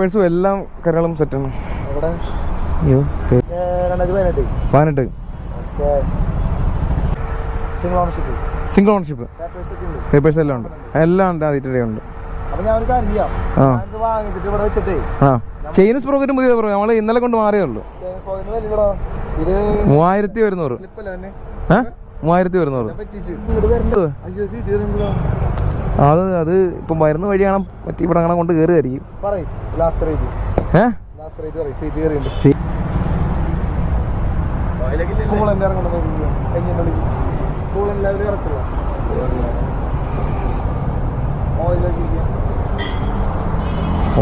പേഴ്സും എല്ലാം കരകളും സെറ്റാണ് പതിനെട്ട്. സിംഗിൾ ഓണർഷിപ്പ് പേപ്പേഴ്സ് എല്ലാം ഉണ്ട്. എല്ലാം ഉണ്ട് ആദ്യത്തെ ഉണ്ട്. പുതിയ നമ്മൾ ഇന്നലെ കൊണ്ട് മാറിയേ ഉള്ളൂ. മൂവായിരത്തി ഒരുന്നൂറ്. മൂവായിരത്തി ഒരുന്നൂറ്. അത് അത് ഇപ്പം വരുന്ന വഴിയാണ് മറ്റേ ഇവിടെ അങ്ങനെ കൊണ്ട് കയറുകയായിരിക്കും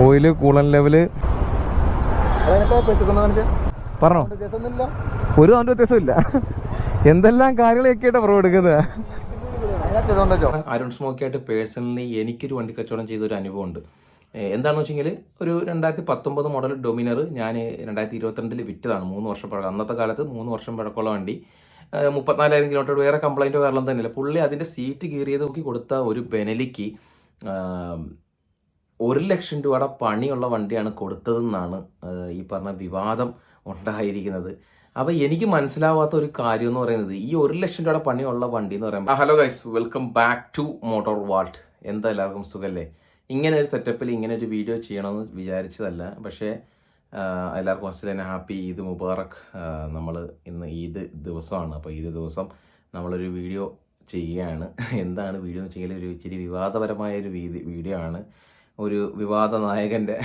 ഓയിൽ കൂളൻ ലെവൽ പറഞ്ഞോ? ഒരു അതിന്റെ വ്യത്യാസമില്ല എന്തെല്ലാം കാര്യങ്ങളൊക്കെ ആയിട്ടാണ് പ്രോ സ്മോക്കി ആയിട്ട് അരുൺ പേഴ്സണലി എനിക്കൊരു വണ്ടി കച്ചവടം ചെയ്തൊരു അനുഭവം ഉണ്ട് എന്താണെന്ന് വെച്ചെങ്കിൽ ഒരു രണ്ടായിരത്തി പത്തൊമ്പത് മോഡൽ ഡൊമിനർ ഞാൻ രണ്ടായിരത്തി ഇരുപത്തിരണ്ടിൽ വിറ്റതാണ്. മൂന്ന് വർഷം പഴക്കം അന്നത്തെ കാലത്ത് മൂന്ന് വർഷം പഴക്കമുള്ള വണ്ടി. മുപ്പത്തിനാലായിരം കിലോമീറ്റർ വേറെ കംപ്ലൈന്റോ കാരണം തന്നെയില്ല. പുള്ളി അതിന്റെ സീറ്റ് കീറിയത് നോക്കി കൊടുത്ത ഒരു ബെനലിക്ക് ഒരു ലക്ഷം രൂപയുടെ പണിയുള്ള വണ്ടിയാണ് കൊടുത്തതെന്നാണ് ഈ പറഞ്ഞ വിവാദം ഉണ്ടായിരിക്കുന്നത്. അപ്പൊ എനിക്ക് മനസ്സിലാവാത്ത ഒരു കാര്യം എന്ന് പറയുന്നത് ഈ ഒരു ലക്ഷം രൂപയുടെ പണിയുള്ള വണ്ടി എന്ന് പറയുമ്പോൾ hello guys welcome back to motor vault എന്താ എല്ലാവർക്കും സുഖല്ലേ? ഇങ്ങനെ ഒരു സെറ്റപ്പിൽ ഇങ്ങനെ ഒരു വീഡിയോ ചെയ്യണമെന്ന് വിചാരിച്ചതല്ല. പക്ഷേ എല്ലാവർക്കും തന്നെ ഹാപ്പി ഈദ് മുബാറക് നമ്മൾ ഇന്ന് ഈദ് ദിവസമാണ്. അപ്പോൾ ഈദ് ദിവസം നമ്മളൊരു വീഡിയോ ചെയ്യുകയാണ്. എന്താണ് വീഡിയോ എന്ന് വെച്ചാൽ ഒരു ഇച്ചിരി വിവാദപരമായ ഒരു വീഡിയോ ആണ്. ഒരു വിവാദ നായകന്റെ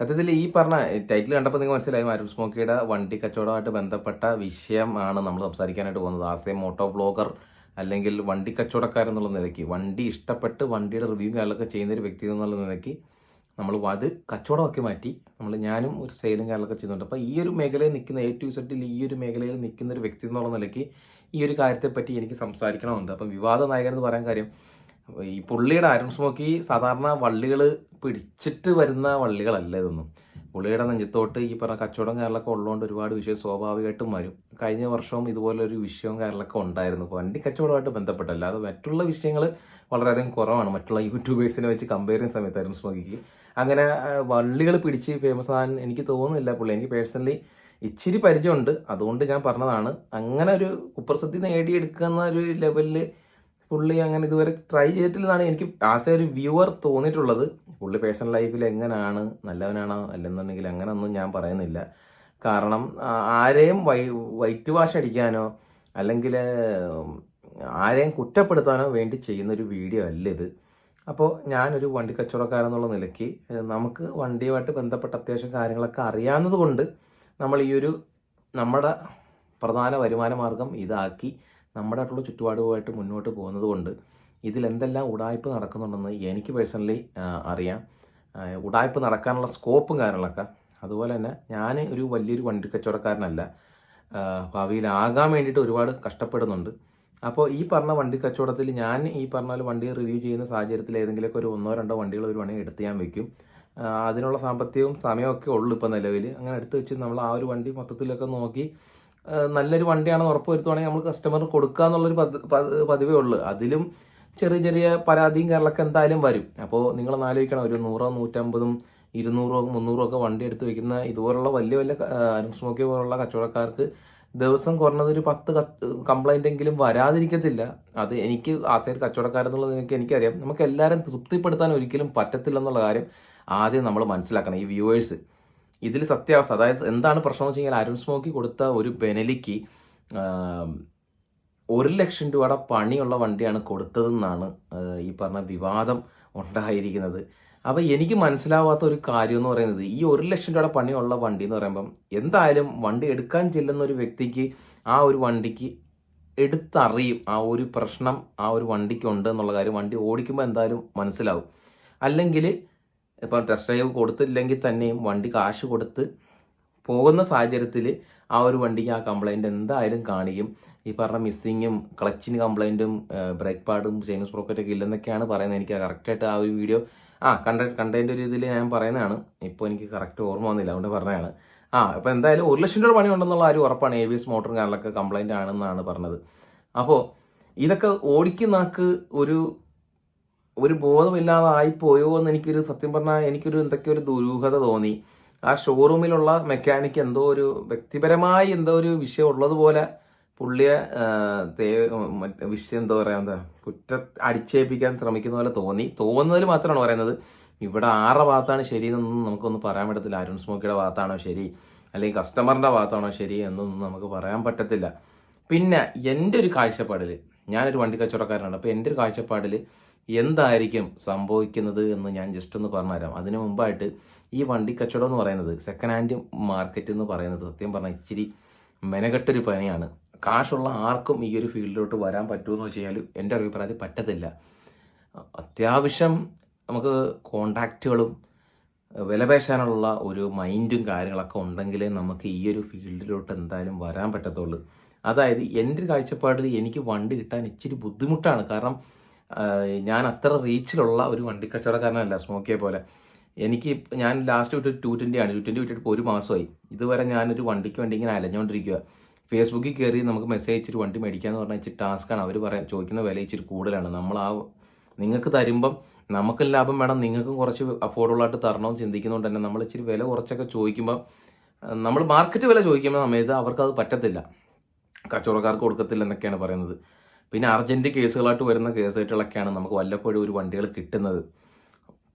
സത്യത്തിൽ ഈ പറഞ്ഞ ടൈറ്റിൽ കണ്ടപ്പോൾ നിങ്ങൾ മനസ്സിലായി. അരുൺ സ്മോക്കിയുടെ വണ്ടി കച്ചവടമായിട്ട് ബന്ധപ്പെട്ട വിഷയമാണ് നമ്മൾ സംസാരിക്കാനായിട്ട് പോകുന്നത്. ആസ് എ മോട്ടോ വ്ളോഗർ അല്ലെങ്കിൽ വണ്ടി കച്ചവടക്കാരൻ എന്നുള്ള നിലയ്ക്ക് വണ്ടി ഇഷ്ടപ്പെട്ട് വണ്ടിയുടെ റിവ്യൂ കാര്യങ്ങളൊക്കെ ചെയ്യുന്ന ഒരു വ്യക്തി എന്നുള്ള നിലയ്ക്ക് നമ്മൾ അത് കച്ചവടമാക്കി മാറ്റി നമ്മൾ ഞാനും ഒരു സെയിലും കാര്യങ്ങളൊക്കെ ചെയ്യുന്നുണ്ട്. അപ്പോൾ ഈ ഒരു മേഖലയിൽ നിൽക്കുന്ന എ ടു സെറ്റിൽ ഈ ഒരു മേഖലയിൽ നിൽക്കുന്ന ഒരു വ്യക്തി എന്നുള്ള നിലയ്ക്ക് ഈ ഒരു കാര്യത്തെപ്പറ്റി എനിക്ക് സംസാരിക്കണമെന്നുണ്ട് അപ്പം വിവാദ നായകൻ എന്ന് പറയാൻ കാര്യം ഈ പുള്ളിയുടെ അരുൺ സ്മോക്കി സാധാരണ വള്ളികൾ പിടിച്ചിട്ട് വരുന്ന വള്ളികളല്ല ഇതൊന്നും. പുള്ളിയുടെ നെഞ്ചത്തോട്ട് ഈ പറഞ്ഞ കച്ചവടം കാര്യങ്ങളൊക്കെ ഉള്ളതുകൊണ്ട് ഒരുപാട് വിഷയം സ്വാഭാവികമായിട്ടും വരും. കഴിഞ്ഞ വർഷവും ഇതുപോലെ ഒരു വിഷയവും കാര്യങ്ങളൊക്കെ ഉണ്ടായിരുന്നു. വണ്ടി കച്ചവടമായിട്ട് ബന്ധപ്പെട്ടല്ല. അല്ലാതെ മറ്റുള്ള വിഷയങ്ങൾ വളരെയധികം കുറവാണ്. മറ്റുള്ള യൂട്യൂബേഴ്സിനെ വെച്ച് കമ്പയർ ചെയ്യുന്ന സമയത്ത് അരുൺ സ്മോക്കിക്ക് അങ്ങനെ വള്ളികൾ പിടിച്ച് ഫേമസ് ആകാൻ എനിക്ക് തോന്നുന്നില്ല പുള്ളി. എനിക്ക് പേഴ്സണലി ഇച്ചിരി പരിചയമുണ്ട്. അതുകൊണ്ട് ഞാൻ പറഞ്ഞതാണ്. അങ്ങനെ ഒരു കുപ്രസിദ്ധി നേടിയെടുക്കുന്ന ഒരു ലെവലിൽ പുള്ളി അങ്ങനെ ഇതുവരെ ട്രൈ ചെയ്തിട്ടില്ലെന്നാണ് എനിക്ക് ആസ് എ ഒരു വ്യൂവർ തോന്നിയിട്ടുള്ളത്. പുള്ളി പേഴ്സണൽ ലൈഫിൽ എങ്ങനെയാണ് നല്ലവനാണോ അല്ലെന്നുണ്ടെങ്കിൽ അങ്ങനെയൊന്നും ഞാൻ പറയുന്നില്ല. കാരണം ആരെയും വൈ വൈറ്റ് വാഷ് അടിക്കാനോ അല്ലെങ്കിൽ ആരെയും കുറ്റപ്പെടുത്താനോ വേണ്ടി ചെയ്യുന്ന ഒരു വീഡിയോ അല്ല ഇത്. അപ്പോൾ ഞാനൊരു വണ്ടി കച്ചവടക്കാരൻ എന്നുള്ള നിലയ്ക്ക് നമുക്ക് വണ്ടിയുമായിട്ട് ബന്ധപ്പെട്ട അത്യാവശ്യം കാര്യങ്ങളൊക്കെ അറിയാവുന്നത് കൊണ്ട് നമ്മൾ ഈ ഒരു നമ്മുടെ പ്രധാന വരുമാന മാർഗം ഇതാക്കി നമ്മുടെ ആയിട്ടുള്ള ചുറ്റുപാടുമായിട്ട് മുന്നോട്ട് പോകുന്നത് കൊണ്ട് ഇതിലെന്തെല്ലാം ഉടായ്പ നടക്കുന്നുണ്ടെന്ന് എനിക്ക് പേഴ്സണലി അറിയാം. ഉടായ്പ നടക്കാനുള്ള സ്കോപ്പും കാര്യങ്ങളൊക്കെ. അതുപോലെ തന്നെ ഞാൻ ഒരു വലിയൊരു വണ്ടി കച്ചവടക്കാരനല്ല. ഭാവിയിലാകാൻ വേണ്ടിയിട്ട് ഒരുപാട് കഷ്ടപ്പെടുന്നുണ്ട്. അപ്പോൾ ഈ പറഞ്ഞ വണ്ടി കച്ചവടത്തിൽ ഞാൻ ഈ പറഞ്ഞ വണ്ടി റിവ്യൂ ചെയ്യുന്ന സാഹചര്യത്തിൽ ഏതെങ്കിലുമൊക്കെ ഒരു ഒന്നോ രണ്ടോ വണ്ടികൾ ഒരു വേണമെങ്കിൽ എടുത്ത് ഞാൻ വെക്കും. അതിനുള്ള സാമ്പത്തികവും സമയമൊക്കെ ഉള്ളൂ ഇപ്പോൾ നിലവിൽ. അങ്ങനെ എടുത്ത് വെച്ച് നമ്മൾ ആ ഒരു വണ്ടി മൊത്തത്തിലൊക്കെ നോക്കി നല്ലൊരു വണ്ടിയാണെന്ന് ഉറപ്പ് വരുത്തുവാണെങ്കിൽ നമ്മൾ കസ്റ്റമറിന് കൊടുക്കുക എന്നുള്ളൊരു പതിവേ ഉള്ളൂ. അതിലും ചെറിയ ചെറിയ പരാതിയും കാര്യങ്ങളൊക്കെ എന്തായാലും വരും. അപ്പോൾ നിങ്ങൾ ആലോചിക്കണം. ഒരു നൂറോ നൂറ്റമ്പതും ഇരുന്നൂറോ മുന്നൂറോ ഒക്കെ വണ്ടി എടുത്ത് വെക്കുന്ന ഇതുപോലുള്ള വലിയ വലിയ അനുസ്മോക്കി പോലുള്ള കച്ചവടക്കാർക്ക് ദിവസം കുറഞ്ഞത് ഒരു പത്ത് കംപ്ലൈന്റ് എങ്കിലും വരാതിരിക്കത്തില്ല. അത് എനിക്ക് ആസൈഡ് കച്ചവടക്കാരെന്നുള്ളത് എനിക്ക് എനിക്കറിയാം. നമുക്ക് എല്ലാവരും തൃപ്തിപ്പെടുത്താൻ ഒരിക്കലും പറ്റത്തില്ലെന്നുള്ള കാര്യം ആദ്യം നമ്മൾ മനസ്സിലാക്കണം. ഈ വ്യൂവേഴ്സ് ഇതിൽ സത്യാവസ്ഥ അതായത് എന്താണ് പ്രശ്നം എന്ന് വെച്ച് കഴിഞ്ഞാൽ അരുൺ സ്മോക്കി കൊടുത്ത ഒരു ബെനലിക്ക് ഒരു ലക്ഷം രൂപയുടെ പണിയുള്ള വണ്ടിയാണ് കൊടുത്തതെന്നാണ് ഈ പറഞ്ഞ വിവാദം ഉണ്ടായിരിക്കുന്നത്. അപ്പോൾ എനിക്ക് മനസ്സിലാവാത്ത ഒരു കാര്യം എന്ന് പറയുന്നത് ഈ ഒരു ലക്ഷം രൂപയുടെ പണിയുള്ള വണ്ടി എന്ന് പറയുമ്പം എന്തായാലും വണ്ടി എടുക്കാൻ ചെല്ലുന്ന ഒരു വ്യക്തിക്ക് ആ ഒരു വണ്ടിക്ക് എടുത്തറിയും ആ ഒരു പ്രശ്നം ആ ഒരു വണ്ടിക്ക് ഉണ്ട് എന്നുള്ള കാര്യം. വണ്ടി ഓടിക്കുമ്പോൾ എന്തായാലും മനസ്സിലാവും. അല്ലെങ്കിൽ ഇപ്പം ടെസ്റ്റ് ഡ്രൈവ് കൊടുത്തില്ലെങ്കിൽ തന്നെയും വണ്ടി കാശ് കൊടുത്ത് പോകുന്ന സാഹചര്യത്തിൽ ആ ഒരു വണ്ടിക്ക് ആ കംപ്ലൈന്റ് എന്തായാലും കാണിക്കും. ഈ പറഞ്ഞ മിസ്സിങ്ങും ക്ലച്ചിന് കംപ്ലൈന്റും ബ്രേക്ക് പാഡും ചെയിൻ സ്പ്രോക്കറ്റൊക്കെ ഇല്ലെന്നൊക്കെയാണ് പറയുന്നത്. എനിക്ക് കറക്റ്റായിട്ട് ആ ഒരു വീഡിയോ ആ കണ്ട കണ്ടതിന്റെ ഒരു ഇതിൽ ഞാൻ പറയുന്നതാണ്. ഇപ്പോൾ എനിക്ക് കറക്റ്റ് ഓർമ്മ വന്നില്ല അതുകൊണ്ട് പറഞ്ഞതാണ്. ആ അപ്പോൾ എന്തായാലും ഒരു ലക്ഷം രൂപ പണി ഉണ്ടെന്നുള്ള ഒരു ഉറപ്പാണ് എ ബി എസ് മോട്ടറും കാരണമൊക്കെ കംപ്ലൈന്റ് ആണെന്നാണ് പറഞ്ഞത്. അപ്പോൾ ഇതൊക്കെ ഓടിക്കുന്നാക്ക് ഒരു ഒരു ബോധമില്ലാതെ പോയോ എന്ന് എനിക്കൊരു സത്യം പറഞ്ഞാൽ എനിക്കൊരു എന്തൊക്കെയോ ഒരു ദുരൂഹത തോന്നി. ആ ഷോറൂമിലുള്ള മെക്കാനിക്ക് എന്തോ ഒരു വ്യക്തിപരമായി എന്തോ ഒരു വിഷയം ഉള്ളതുപോലെ പുള്ളിയെ തേ- മറ്റേ വിഷയം എന്താ പറയുക എന്താ കുറ്റ അടിച്ചേൽപ്പിക്കാൻ ശ്രമിക്കുന്ന പോലെ തോന്നി. തോന്നുന്നതിൽ മാത്രമാണ് പറയുന്നത്. ഇവിടെ ആരുടെ ഭാഗത്താണ് ശരി എന്നൊന്നും നമുക്കൊന്നും പറയാൻ പറ്റത്തില്ല. അരുൺ സ്മോക്കിയുടെ ഭാഗത്താണോ ശരി? അല്ലെങ്കിൽ കസ്റ്റമറിന്റെ ഭാഗത്താണോ ശരി എന്നൊന്നും നമുക്ക് പറയാൻ പറ്റത്തില്ല. പിന്നെ എന്റെ ഒരു കാഴ്ചപ്പാടിൽ ഞാനൊരു വണ്ടി കച്ചവടക്കാരനാണ് അപ്പോൾ എന്റെ ഒരു കാഴ്ചപ്പാടിൽ എന്തായിരിക്കും സംഭവിക്കുന്നത് എന്ന് ഞാൻ ജസ്റ്റ് ഒന്ന് പറഞ്ഞുതരാം. അതിനു മുമ്പായിട്ട് ഈ വണ്ടി കച്ചവടം എന്ന് പറയുന്നത് സെക്കൻഡ് ഹാൻഡ് മാർക്കറ്റ് എന്ന് പറയുന്നത് സത്യം പറഞ്ഞാൽ ഇച്ചിരി മെനകെട്ടൊരു പനിയാണ് കാശുള്ള ആർക്കും ഈ ഒരു ഫീൽഡിലോട്ട് വരാൻ പറ്റുമെന്ന് വെച്ച് കഴിഞ്ഞാൽ എന്റെ അഭിപ്രായത്തിൽ പറ്റത്തില്ല. അത്യാവശ്യം നമുക്ക് കോണ്ടാക്റ്റുകളും വിലപേശാനുള്ള ഒരു മൈൻഡും കാര്യങ്ങളൊക്കെ ഉണ്ടെങ്കിലേ നമുക്ക് ഈ ഒരു ഫീൽഡിലോട്ട് എന്തായാലും വരാൻ പറ്റത്തുള്ളൂ. അതായത് എന്റെ കാഴ്ചപ്പാടിൽ എനിക്ക് വണ്ടി കിട്ടാൻ ഇച്ചിരി ബുദ്ധിമുട്ടാണ്. കാരണം ഞാൻ അത്ര റീച്ചിലുള്ള ഒരു വണ്ടി കച്ചവടക്കാരനല്ല സ്മോക്കിയെ പോലെ എനിക്ക് ഞാൻ ലാസ്റ്റ് വിട്ട് ടു ട്വന്റി ആണ് ടു ട്വന്റി വിട്ടിട്ട് ഒരു മാസമായി. ഇതുവരെ ഞാനൊരു വണ്ടിക്ക് വേണ്ടി ഇങ്ങനെ അലഞ്ഞുകൊണ്ടിരിക്കുക ഫേസ്ബുക്കിൽ കയറി നമുക്ക് മെസ്സേജ് അയച്ചിട്ട് വണ്ടി മേടിക്കാന്ന് പറഞ്ഞാൽ ഇച്ചിരി ടാസ്ക്കാണ് അവർ പറയാൻ ചോദിക്കുന്ന വില ഇച്ചിരി കൂടുതലാണ്. നമ്മൾ ആ നിങ്ങൾക്ക് തരുമ്പം നമുക്ക് ലാഭം വേണം. നിങ്ങൾക്കും കുറച്ച് അഫോർഡബിൾ ആയിട്ട് തരണമെന്ന് ചിന്തിക്കുന്നതുകൊണ്ട് തന്നെ നമ്മൾ ഇച്ചിരി വില കുറച്ചൊക്കെ ചോദിക്കുമ്പോൾ നമ്മൾ മാർക്കറ്റ് വില ചോദിക്കുമ്പോൾ സമയത്ത് അവർക്കത് പറ്റത്തില്ല. കച്ചവടക്കാർക്ക് കൊടുക്കത്തില്ല എന്നൊക്കെയാണ് പറയുന്നത്. പിന്നെ അർജന്റ് കേസുകളായിട്ട് വരുന്ന കേസുകളൊക്കെയാണ് നമുക്ക് വല്ലപ്പോഴും ഒരു വണ്ടികൾ കിട്ടുന്നത്.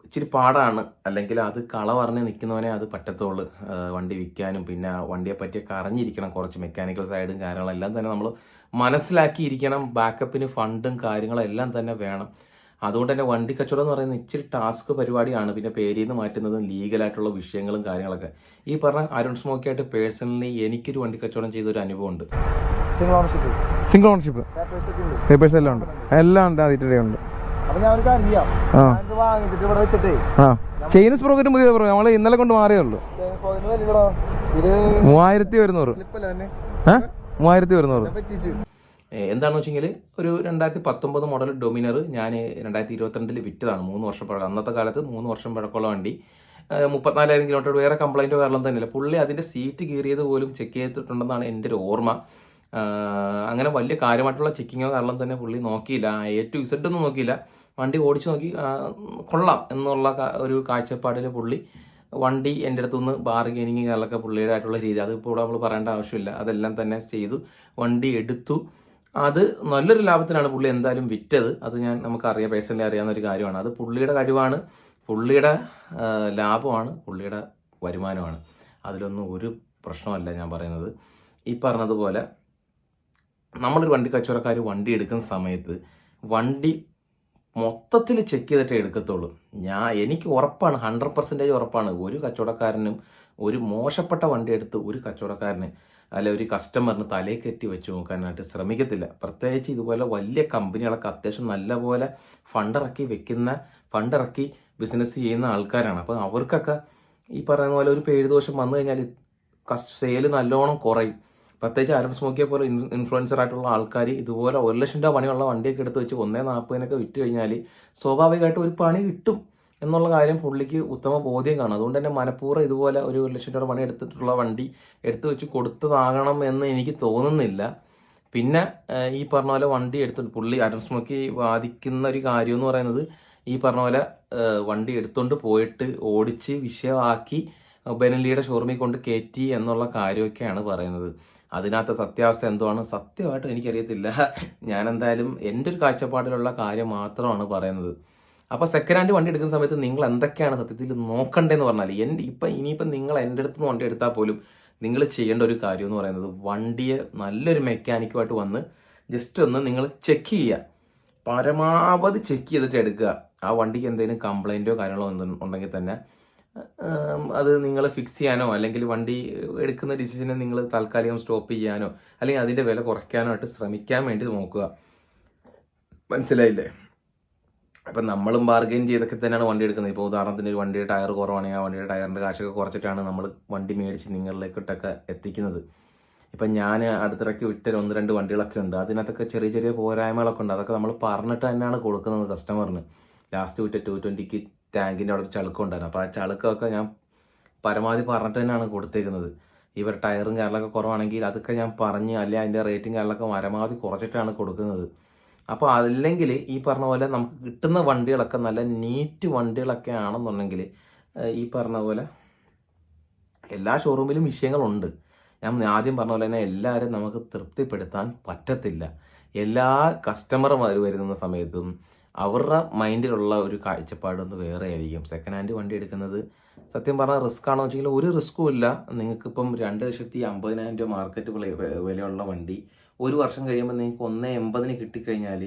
ഇച്ചിരി പാടാണ്. അല്ലെങ്കിൽ അത് കള പറഞ്ഞ് നിൽക്കുന്നവനെ അത് പറ്റത്തുള്ളൂ. വണ്ടി വിൽക്കാനും പിന്നെ വണ്ടിയെ പറ്റിയൊക്കെ അറിഞ്ഞിരിക്കണം. കുറച്ച് മെക്കാനിക്കൽ സൈഡും കാര്യങ്ങളെല്ലാം തന്നെ നമ്മൾ മനസ്സിലാക്കിയിരിക്കണം. ബാക്കപ്പിന് ഫണ്ടും കാര്യങ്ങളും എല്ലാം തന്നെ വേണം. അതുകൊണ്ട് തന്നെ വണ്ടി കച്ചവടം എന്ന് പറയുന്നത് ഇച്ചിരി ടാസ്ക് പരിപാടിയാണ്. പിന്നെ പേരിൽ നിന്ന് മാറ്റുന്നതും ലീഗലായിട്ടുള്ള വിഷയങ്ങളും കാര്യങ്ങളൊക്കെ. ഈ പറഞ്ഞ അരുൺ സ്മോക്കിയായിട്ട് പേഴ്സണലി എനിക്കൊരു വണ്ടി കച്ചവടം ചെയ്തൊരു അനുഭവമുണ്ട്. Single ownership single ownership papers എല്ലാം ഉണ്ട്. എല്ലാം ഉണ്ട് ആദ്യത്തെ ഉണ്ട്. അപ്പൊ ഞാൻ ഒരു കാര്യം ചെയ്യാം. ആ. ഞാനിത് ഇവിടെ വെച്ചിട്ടേ ആ. ചെയിൻ സ്പ്രോക്കറ്റ് പുതിയ ബ്രോ നമ്മൾ ഇന്നലെ കൊണ്ട് മാറിയേ ഉള്ളൂ. മൂവായിരത്തി ഒരുന്നൂറ്. മൂവായിരത്തി ഒരുന്നൂറ്. എന്താണെന്ന് വെച്ചെങ്കിൽ ഒരു രണ്ടായിരത്തി പത്തൊമ്പത് മോഡൽ ഡൊമിനർ ഞാൻ രണ്ടായിരത്തി ഇരുപത്തിരണ്ടിൽ വിറ്റതാണ്. മൂന്ന് വർഷം പഴക്കം. അന്നത്തെ കാലത്ത് മൂന്ന് വർഷം പഴക്കമുള്ള വണ്ടി മുപ്പത്തിനാലായിരം കിലോമീറ്റർ വേറെ കംപ്ലൈന്റോ കാരണം തന്നെയല്ല. പുള്ളി അതിന്റെ സീറ്റ് കീറിയത് പോലും ചെക്ക് ചെയ്തിട്ടുണ്ടെന്നാണ് എന്റെ ഒരു ഓർമ്മ. അങ്ങനെ വലിയ കാര്യമായിട്ടുള്ള ചെക്കിങ്ങോ കാരണം തന്നെ പുള്ളി നോക്കിയില്ല. എ ടു ഇസഡ് ഒന്നും നോക്കിയില്ല. വണ്ടി ഓടിച്ചു നോക്കി കൊള്ളാം എന്നുള്ള ഒരു കാഴ്ചപ്പാടിൽ പുള്ളി വണ്ടി എന്റെ അടുത്തുനിന്ന് ബാർഗെയിനിങ് കാലൊക്കെ പുള്ളിയുടെ ആയിട്ടുള്ള രീതി. അതിപ്പോൾ ഇവിടെ നമ്മൾ പറയേണ്ട ആവശ്യമില്ല. അതെല്ലാം തന്നെ ചെയ്തു. വണ്ടി എടുത്തു. അത് നല്ലൊരു ലാഭത്തിനാണ് പുള്ളി എന്തായാലും വിറ്റത്. അത് ഞാൻ നമുക്കറിയാം. പേഴ്സണലി അറിയാവുന്ന ഒരു കാര്യമാണ്. അത് പുള്ളിയുടെ കഴിവാണ്. പുള്ളിയുടെ ലാഭമാണ്. പുള്ളിയുടെ വരുമാനമാണ്. അതിലൊന്നും ഒരു പ്രശ്നമല്ല ഞാൻ പറയുന്നത്. ഈ പറഞ്ഞതുപോലെ നമ്മളൊരു വണ്ടി കച്ചവടക്കാർ വണ്ടി എടുക്കുന്ന സമയത്ത് വണ്ടി മൊത്തത്തിൽ ചെക്ക് ചെയ്തിട്ടേ എടുക്കത്തുള്ളൂ. ഞാൻ എനിക്ക് ഉറപ്പാണ് ഹൺഡ്രഡ് പെർസെന്റേജ് ഉറപ്പാണ്. ഒരു കച്ചവടക്കാരനും ഒരു മോശപ്പെട്ട വണ്ടി എടുത്ത് ഒരു കച്ചവടക്കാരന് അല്ലെ ഒരു കസ്റ്റമറിന് തലേ കെട്ടി വെച്ച് നോക്കാനായിട്ട് ശ്രമിക്കത്തില്ല. പ്രത്യേകിച്ച് ഇതുപോലെ വലിയ കമ്പനികളൊക്കെ അത്യാവശ്യം നല്ലപോലെ ഫണ്ടിറക്കി വെക്കുന്ന ഫണ്ടിറക്കി ബിസിനസ് ചെയ്യുന്ന ആൾക്കാരാണ്. അപ്പോൾ അവർക്കൊക്കെ ഈ പറയുന്ന പോലെ ഒരു പേരുദോഷം വന്നു കഴിഞ്ഞാൽ സെയിൽ നല്ലോണം കുറയും. പ്രത്യേകിച്ച് ആരം സ്മോക്കിയെ പോലെ ഇൻഫ്ലുവൻസർ ആയിട്ടുള്ള ആൾക്കാർ ഇതുപോലെ ഒരു ലക്ഷം രൂപ പണിയുള്ള വണ്ടിയൊക്കെ എടുത്ത് വെച്ച് ഒന്നേ നാൽപ്പതിനൊക്കെ വിറ്റ് കഴിഞ്ഞാൽ സ്വാഭാവികമായിട്ട് ഒരു പണി കിട്ടും എന്നുള്ള കാര്യം പുള്ളിക്ക് ഉത്തമ ബോധ്യം കാണും. അതുകൊണ്ട് തന്നെ മനഃപൂർവം ഇതുപോലെ ഒരു ലക്ഷം രൂപ പണി എടുത്തിട്ടുള്ള വണ്ടി എടുത്തു വെച്ച് കൊടുത്തതാകണം എന്ന് എനിക്ക് തോന്നുന്നില്ല. പിന്നെ ഈ പറഞ്ഞ പോലെ വണ്ടി എടുത്തു പുള്ളി അരുൺ സ്മോക്കി വാദിക്കുന്ന ഒരു കാര്യം എന്ന് പറയുന്നത് ഈ പറഞ്ഞ പോലെ വണ്ടി എടുത്തുകൊണ്ട് പോയിട്ട് ഓടിച്ച് വിഷയമാക്കി ബെനലിയുടെ ഷോറൂമിൽ കൊണ്ട് കയറ്റി എന്നുള്ള കാര്യമൊക്കെയാണ് പറയുന്നത്. അതിനകത്ത് സത്യാവസ്ഥ എന്തുവാണ്? സത്യമായിട്ട് എനിക്കറിയത്തില്ല. ഞാൻ എന്തായാലും എന്റെ ഒരു കാഴ്ചപ്പാടിലുള്ള കാര്യം മാത്രമാണ് പറയുന്നത്. അപ്പോൾ സെക്കൻഡ് ഹാൻഡ് വണ്ടി എടുക്കുന്ന സമയത്ത് നിങ്ങൾ എന്തൊക്കെയാണ് സത്യത്തിൽ നോക്കണ്ടേന്ന് പറഞ്ഞാൽ എന്റെ ഇപ്പം ഇനിയിപ്പം നിങ്ങൾ എന്റെ അടുത്ത് നിന്ന് വണ്ടി എടുത്താൽ പോലും നിങ്ങൾ ചെയ്യേണ്ട ഒരു കാര്യം എന്ന് പറയുന്നത് വണ്ടിയെ നല്ലൊരു മെക്കാനിക്കുമായിട്ട് വന്ന് ജസ്റ്റ് ഒന്ന് നിങ്ങൾ ചെക്ക് ചെയ്യുക. പരമാവധി ചെക്ക് ചെയ്തിട്ട് എടുക്കുക. ആ വണ്ടിക്ക് എന്തെങ്കിലും കംപ്ലൈന്റോ കാര്യങ്ങളോ ഉണ്ടെങ്കിൽ തന്നെ അത് നിങ്ങൾ ഫിക്സ് ചെയ്യാനോ അല്ലെങ്കിൽ വണ്ടി എടുക്കുന്ന ഡിസിഷനെ നിങ്ങൾ താൽക്കാലികം സ്റ്റോപ്പ് ചെയ്യാനോ അല്ലെങ്കിൽ അതിന്റെ വില കുറയ്ക്കാനോ ആയിട്ട് ശ്രമിക്കാൻ വേണ്ടി നോക്കുക. മനസ്സിലായില്ലേ? അപ്പം നമ്മളും ബാർഗെയിൻ ചെയ്തൊക്കെ തന്നെയാണ് വണ്ടി എടുക്കുന്നത്. ഇപ്പോൾ ഉദാഹരണത്തിന് ഒരു വണ്ടിയുടെ ടയർ കുറവാണെങ്കിൽ ആ വണ്ടിയുടെ ടയറിന്റെ കാശൊക്കെ കുറച്ചിട്ടാണ് നമ്മൾ വണ്ടി മേടിച്ച് നിങ്ങളിലേക്കിട്ടൊക്കെ എത്തിക്കുന്നത്. ഇപ്പം ഞാൻ അടുത്തിടയ്ക്ക് വിറ്റ ഒന്ന് രണ്ട് വണ്ടികളൊക്കെ ഉണ്ട്. അതിനകത്തൊക്കെ ചെറിയ ചെറിയ പോരായ്മകളൊക്കെ ഉണ്ട്. അതൊക്കെ നമ്മൾ പറഞ്ഞിട്ട് തന്നെയാണ് കൊടുക്കുന്നത് കസ്റ്റമറിന് ലാസ്റ്റ് വിറ്റ ടു ട്വന്റിക്ക് ടാങ്കിന്റെ അവിടെ ചളുക്കം ഉണ്ടായിരുന്നു. അപ്പോൾ ആ ചളുക്കമൊക്കെ ഞാൻ പരമാവധി പറഞ്ഞിട്ട് തന്നെയാണ് കൊടുത്തേക്കുന്നത്. ഇവർ ടയറും കാര്യങ്ങളൊക്കെ കുറവാണെങ്കിൽ അതൊക്കെ ഞാൻ പറഞ്ഞ് അല്ലെങ്കിൽ അതിന്റെ റേറ്റും കാര്യങ്ങളൊക്കെ പരമാവധി കുറച്ചിട്ടാണ് കൊടുക്കുന്നത്. അപ്പോൾ അല്ലെങ്കിൽ ഈ പറഞ്ഞ പോലെ നമുക്ക് കിട്ടുന്ന വണ്ടികളൊക്കെ നല്ല നീറ്റ് വണ്ടികളൊക്കെ ആണെന്നുണ്ടെങ്കിൽ ഈ പറഞ്ഞ പോലെ എല്ലാ ഷോറൂമിലും വിഷയങ്ങളുണ്ട്. ഞാൻ ആദ്യം പറഞ്ഞ പോലെ തന്നെ എല്ലാവരും നമുക്ക് തൃപ്തിപ്പെടുത്താൻ പറ്റത്തില്ല. എല്ലാ കസ്റ്റമർമാർ വരുന്ന സമയത്തും അവരുടെ മൈൻഡിലുള്ള ഒരു കാഴ്ചപ്പാട് ഒന്ന് വേറെ ആയിരിക്കും. സെക്കൻഡ് ഹാൻഡ് വണ്ടി എടുക്കുന്നത് സത്യം പറഞ്ഞാൽ റിസ്ക് ആണോ വെച്ചെങ്കിൽ ഒരു റിസ്ക്കും ഇല്ല. നിങ്ങൾക്കിപ്പം രണ്ട് ലക്ഷത്തി അമ്പതിനായിരം രൂപ മാർക്കറ്റ് വിലയുള്ള വണ്ടി ഒരു വർഷം കഴിയുമ്പോൾ നിങ്ങൾക്ക് ഒന്ന് എൺപതിന് കിട്ടിക്കഴിഞ്ഞാൽ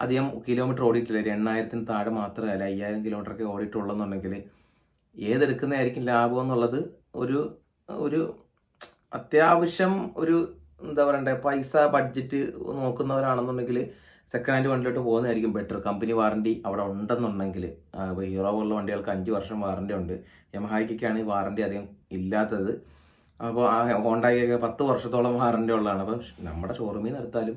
അധികം കിലോമീറ്റർ ഓടിയിട്ടില്ല. ഒരു എണ്ണായിരത്തിന് താഴെ മാത്രമല്ല അയ്യായിരം കിലോമീറ്ററൊക്കെ ഓടിയിട്ടുള്ളൂന്നുണ്ടെങ്കിൽ ഏതെടുക്കുന്നതായിരിക്കും ലാഭം എന്നുള്ളത് ഒരു ഒരു അത്യാവശ്യം ഒരു എന്താ പറയണ്ടേ പൈസ ബഡ്ജറ്റ് നോക്കുന്നവരാണെന്നുണ്ടെങ്കിൽ സെക്കൻഡ് ഹാൻഡ് വണ്ടിയിലോട്ട് പോകുന്നതായിരിക്കും ബെറ്റർ കമ്പനി വാറണ്ടി അവിടെ ഉണ്ടെന്നുണ്ടെങ്കിൽ ഇപ്പോൾ ഹീറോ പോലുള്ള വണ്ടികൾക്ക് അഞ്ച് വർഷം വാറണ്ടി ഉണ്ട്. യമഹായിക്കൊക്കെയാണ് ഈ വാറണ്ടി അധികം ഇല്ലാത്തത്. അപ്പോൾ ആ ഹോണ്ടായിക്കൊക്കെ പത്ത് വർഷത്തോളം വാറണ്ടി ഉള്ളതാണ്. അപ്പം നമ്മുടെ ഷോറൂമിൽ നിർത്താലും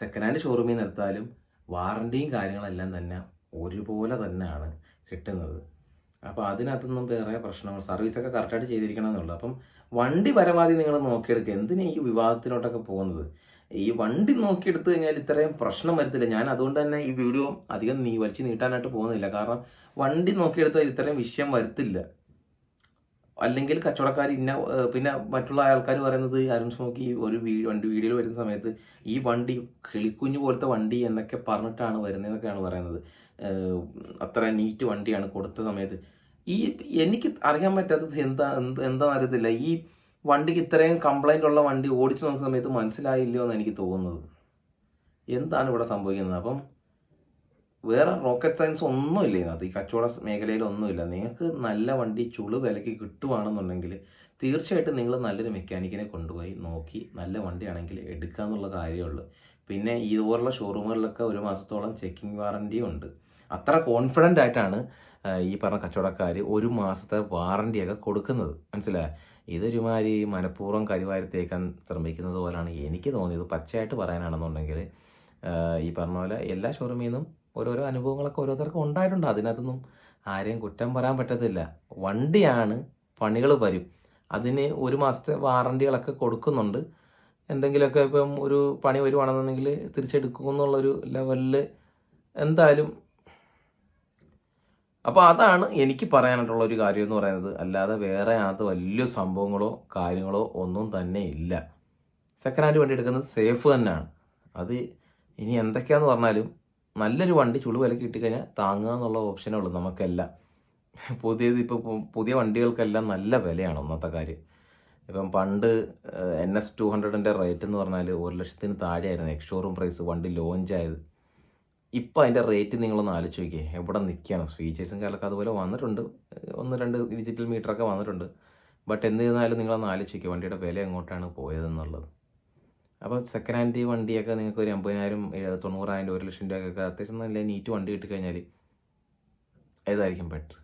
സെക്കൻഡ് ഹാൻഡ് ഷോറൂമിൽ നിർത്താലും വാറണ്ടിയും കാര്യങ്ങളെല്ലാം തന്നെ ഒരുപോലെ തന്നെയാണ് കിട്ടുന്നത്. അപ്പോൾ അതിനകത്തൊന്നും വേറെ പ്രശ്നങ്ങൾ സർവീസൊക്കെ കറക്റ്റായിട്ട് ചെയ്തിരിക്കണം എന്നുള്ളൂ അപ്പം വണ്ടി പരമാവധി നിങ്ങൾ നോക്കിയെടുക്കുക. എന്തിനാണ് ഈ വിവാദത്തിലോട്ടൊക്കെ പോകുന്നത്? ഈ വണ്ടി നോക്കിയെടുത്തു കഴിഞ്ഞാൽ ഇത്രയും പ്രശ്നം വരത്തില്ല. ഞാൻ അതുകൊണ്ട് തന്നെ ഈ വീഡിയോ അധികം നീ വലിച്ചു നീട്ടാനായിട്ട് പോകുന്നില്ല. കാരണം വണ്ടി നോക്കിയെടുത്താൽ ഇത്രയും വിഷയം വരത്തില്ല. അല്ലെങ്കിൽ കച്ചവടക്കാർ ഇന്ന പിന്നെ മറ്റുള്ള ആൾക്കാർ പറയുന്നത് അരുൺ സ്മോക്കി ഒരു വീഡിയോ വണ്ടി വീഡിയോയിൽ വരുന്ന സമയത്ത് ഈ വണ്ടി കിളിക്കുഞ്ഞു പോലത്തെ വണ്ടി എന്നൊക്കെ പറഞ്ഞിട്ടാണ് വരുന്നതെന്നൊക്കെയാണ് പറയുന്നത്. അത്ര നീറ്റ് വണ്ടിയാണ് കൊടുത്ത സമയത്ത്. ഈ എനിക്ക് അറിയാൻ പറ്റാത്തത് എന്താ എന്താ അറിയത്തില്ല ഈ വണ്ടിക്ക് ഇത്രയും കംപ്ലൈന്റ് ഉള്ള വണ്ടി ഓടിച്ചു നോക്കുന്ന സമയത്ത് മനസ്സിലായില്ലയോ എന്ന് എനിക്ക് തോന്നുന്നത്. എന്താണ് ഇവിടെ സംഭവിക്കുന്നത്? അപ്പം വേറെ റോക്കറ്റ് സയൻസ് ഒന്നുമില്ല ഇതിനകത്ത്. ഈ കച്ചവട മേഖലയിൽ ഒന്നുമില്ല നിങ്ങൾക്ക് നല്ല വണ്ടി ചുളു വിലയ്ക്ക് കിട്ടുവാണെന്നുണ്ടെങ്കിൽ തീർച്ചയായിട്ടും നിങ്ങൾ നല്ലൊരു മെക്കാനിക്കിനെ കൊണ്ടുപോയി നോക്കി നല്ല വണ്ടിയാണെങ്കിൽ എടുക്കുക എന്നുള്ള കാര്യമുള്ളൂ പിന്നെ ഇതുപോലുള്ള ഷോറൂമുകളിലൊക്കെ ഒരു മാസത്തോളം ചെക്കിംഗ് വാറന്റിയും ഉണ്ട്. അത്ര കോൺഫിഡന്റ് ആയിട്ടാണ് ഈ പറഞ്ഞ കച്ചവടക്കാർ ഒരു മാസത്തെ വാറണ്ടിയൊക്കെ കൊടുക്കുന്നത്. മനസ്സിലായ? ഇതൊരുമാതിരി മനഃപൂർവം കരിവാരി തേക്കാൻ ശ്രമിക്കുന്നത് പോലെയാണ് എനിക്ക് തോന്നിയത്. പച്ചയായിട്ട് പറയാനാണെന്നുണ്ടെങ്കിൽ ഈ പറഞ്ഞ പോലെ എല്ലാ ഷോറൂമിൽ നിന്നും ഓരോരോ അനുഭവങ്ങളൊക്കെ ഓരോരുത്തർക്കും ഉണ്ടായിട്ടുണ്ട്. അതിനകത്തൊന്നും ആരെയും കുറ്റം പറയാൻ പറ്റത്തില്ല. വണ്ടിയാണ് പണികൾ വരും. അതിന് ഒരു മാസത്തെ വാറണ്ടികളൊക്കെ കൊടുക്കുന്നുണ്ട്. എന്തെങ്കിലുമൊക്കെ ഇപ്പം ഒരു പണി വരുവാണെന്നുണ്ടെങ്കിൽ തിരിച്ചെടുക്കും എന്നുള്ളൊരു ലെവലിൽ എന്തായാലും അപ്പോൾ അതാണ് എനിക്ക് പറയാനായിട്ടുള്ള ഒരു കാര്യം എന്ന് പറയുന്നത്. അല്ലാതെ വേറെ അത് വലിയ സംഭവങ്ങളോ കാര്യങ്ങളോ ഒന്നും തന്നെ ഇല്ല. സെക്കൻഡ് ഹാൻഡ് വണ്ടി എടുക്കുന്നത് സേഫ് തന്നെയാണ്. അത് ഇനി എന്തൊക്കെയാന്ന് പറഞ്ഞാലും നല്ലൊരു വണ്ടി ചുളു വിലക്ക് കിട്ടിക്കഴിഞ്ഞാൽ താങ്ങുക എന്നുള്ള ഓപ്ഷനേ ഉള്ളൂ നമുക്കെല്ലാം. പുതിയത് ഇപ്പോൾ പുതിയ വണ്ടികൾക്കെല്ലാം നല്ല വിലയാണ് ഒന്നത്തെ കാര്യം. ഇപ്പം പണ്ട് എൻ എസ് ടു ഹൺഡ്രഡിന്റെ റേറ്റ് എന്ന് പറഞ്ഞാൽ ഒരു ലക്ഷത്തിന് താഴെയായിരുന്നു. എക്സ് ഷോറൂം പ്രൈസ് വണ്ടി ലോഞ്ച് ആയത്. ഇപ്പം അതിന്റെ റേറ്റ് നിങ്ങളൊന്ന് ആലോചിച്ച് നോക്കിയേ. എവിടെ നിൽക്കുകയാണ് ഫീച്ചേഴ്സും കാലൊക്കെ അതുപോലെ വന്നിട്ടുണ്ട്. ഒന്ന് രണ്ട് ഡിജിറ്റൽ മീറ്ററൊക്കെ വന്നിട്ടുണ്ട്. ബട്ട് ചെയ്താലും നിങ്ങളൊന്ന് ആലോചിച്ച് നോക്കി വണ്ടിയുടെ വില എങ്ങോട്ടാണ് പോയതെന്നുള്ളത്. അപ്പോൾ സെക്കൻഡ് ഹാൻഡ് വണ്ടിയൊക്കെ നിങ്ങൾക്ക് ഒരു അമ്പതിനായിരം ഏഴ് തൊണ്ണൂറായിരം ഒരു ലക്ഷം രൂപയൊക്കെ അത്യാവശ്യം നല്ല നീറ്റ് വണ്ടി കിട്ടിക്കഴിഞ്ഞാൽ ഏതായിരിക്കും ബെറ്റർ